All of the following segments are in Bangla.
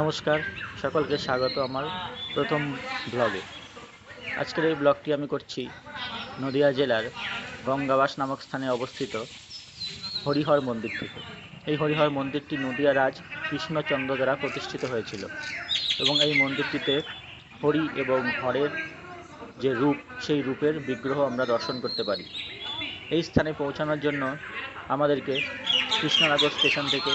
নমস্কার, সকলকে স্বাগত আমার প্রথম ব্লগে আজকের এই ব্লগটি আমি করছি নদিয়া জেলার গঙ্গাবাস নামক স্থানে অবস্থিত হরিহর মন্দির থেকে। এই হরিহর মন্দিরটি নদিয়া রাজ কৃষ্ণচন্দ্র দ্বারা প্রতিষ্ঠিত হয়েছিল এবং এই মন্দিরটিতে হরি এবং হরের যে রূপ, সেই রূপের বিগ্রহ আমরা দর্শন করতে পারি। এই স্থানে পৌঁছানোর জন্য আমাদেরকে কৃষ্ণনগর স্টেশন থেকে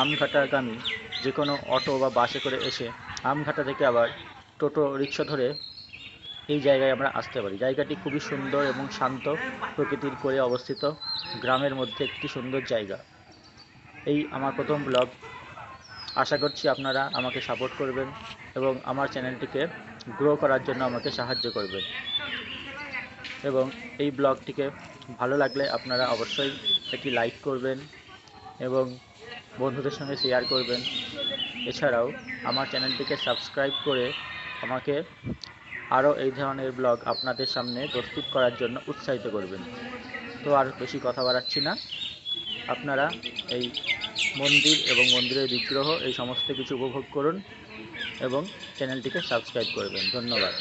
আমঘাটাগামী যে কোনো অটো বা বাসে করে এসে আমঘাটা থেকে আবার টোটো, রিক্সা ধরে এই জায়গায় আমরা আসতে পারি। জায়গাটি খুবই সুন্দর এবং শান্ত প্রকৃতির করে অবস্থিত। গ্রামের মধ্যে একটি সুন্দর জায়গা। এই আমার প্রথম ব্লগ। আশা করছি আপনারা আমাকে সাপোর্ট করবেন এবং আমার চ্যানেলটিকে গ্রো করার জন্য আমাকে সাহায্য করবেন। এবং এই ব্লগটিকে ভালো লাগলে আপনারা অবশ্যই একটি লাইক করবেন এবং বন্ধুদের সঙ্গে শেয়ার করবেন। এছাড়াও আমার চ্যানেলটিকে সাবস্ক্রাইব করে আমাকে আরও এই ধরনের ব্লগ আপনাদের সামনে প্রস্তুত করার জন্য উৎসাহিত করবেন। তো আর বেশি কথা বাড়াচ্ছি না। আপনারা এই মন্দির এবং মন্দিরের বিগ্রহ, এই সমস্ত কিছু উপভোগ করুন এবং চ্যানেলটিকে সাবস্ক্রাইব করবেন। ধন্যবাদ।